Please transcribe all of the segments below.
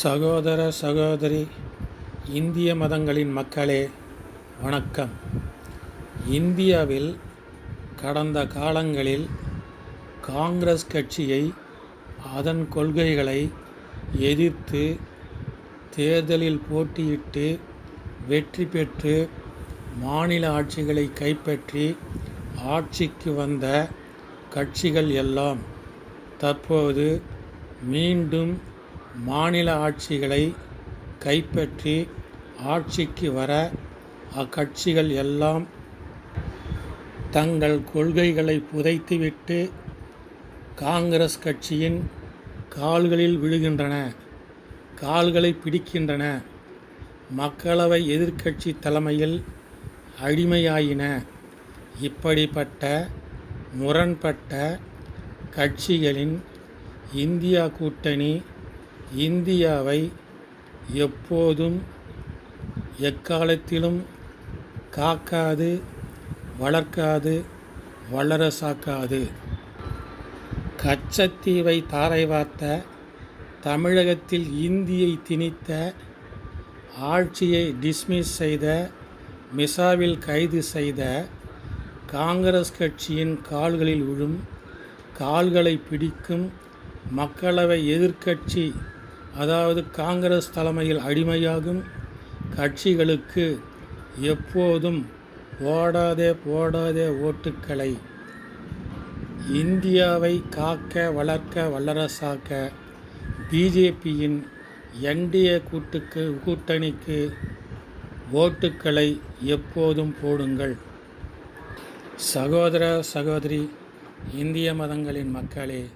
சகோதர சகோதரி இந்திய மதங்களின் மக்களே வணக்கம். இந்தியாவில் கடந்த காலங்களில் காங்கிரஸ் கட்சியை அதன் கொள்கைகளை எதிர்த்து தேர்தலில் போட்டியிட்டு வெற்றி பெற்று மாநில ஆட்சிகளை கைப்பற்றி ஆட்சிக்கு வந்த கட்சிகள் எல்லாம் தற்போது மீண்டும் மாநில ஆட்சிகளை கைப்பற்றி ஆட்சிக்கு வர அக்கட்சிகள் எல்லாம் தங்கள் கொள்கைகளை புதைத்துவிட்டு காங்கிரஸ் கட்சியின் கால்களில் விழுகின்றன கால்களை பிடிக்கின்றன. மக்களவை எதிர்க்கட்சி தலைமையில் அடிமையாயின. இப்படிப்பட்ட முரண்பட்ட கட்சிகளின் இந்தியா கூட்டணி இந்தியாவை எப்போதும் எக்காலத்திலும் காக்காது வளர்க்காது வல்லரசாக்காது. கச்சத்தீவை தாரை வார்த்த தமிழகத்தில் இந்தியை திணித்த ஆட்சியை டிஸ்மிஸ் செய்த மிசாவில் கைது செய்த காங்கிரஸ் கட்சியின் கால்களில் விழும் கால்களை பிடிக்கும் மக்களவை எதிர்க்கட்சி அதாவது காங்கிரஸ் தலைமையில் அடிமையாகும் கட்சிகளுக்கு எப்போதும் ஓடாதே போடாதே ஓட்டுக்களை இந்தியாவை காக்க வளர்க்க வல்லரசாக்க பிஜேபியின் என்டிஏ கூட்டுக்கு கூட்டணிக்கு ஓட்டுக்களை எப்போதும் போடுங்கள். சகோதர சகோதரி இந்திய மதங்களின் மக்களே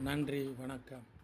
நன்றி வணக்கம்.